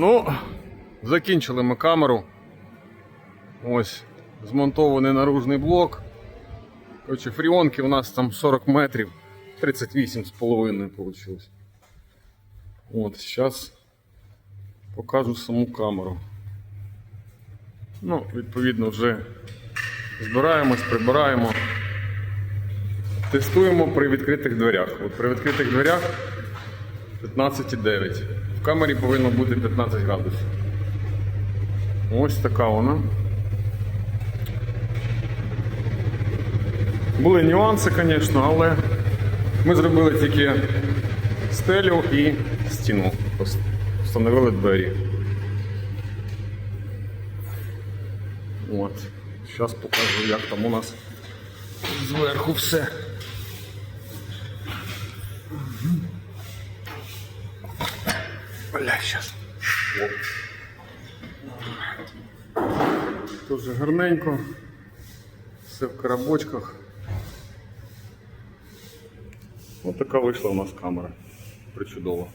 Ну, закінчили ми камеру. Ось, змонтований наружний блок. Короче, фріонки у нас там 40 метрів, 38,5 вийшло. От, зараз покажу саму камеру. Ну, відповідно, вже збираємось, прибираємо. Тестуємо при відкритих дверях. От при відкритих дверях 15,9. В камері повинно бути 15 градусів. Ось така вона. Були нюанси, звісно, але ми зробили тільки стелю і стіну. Встановили двері. От. Зараз покажу, як там у нас зверху все. Бля, сейчас. Дуже гарненько. Все в коробочках. Ось така вийшла у нас камера. Причудово.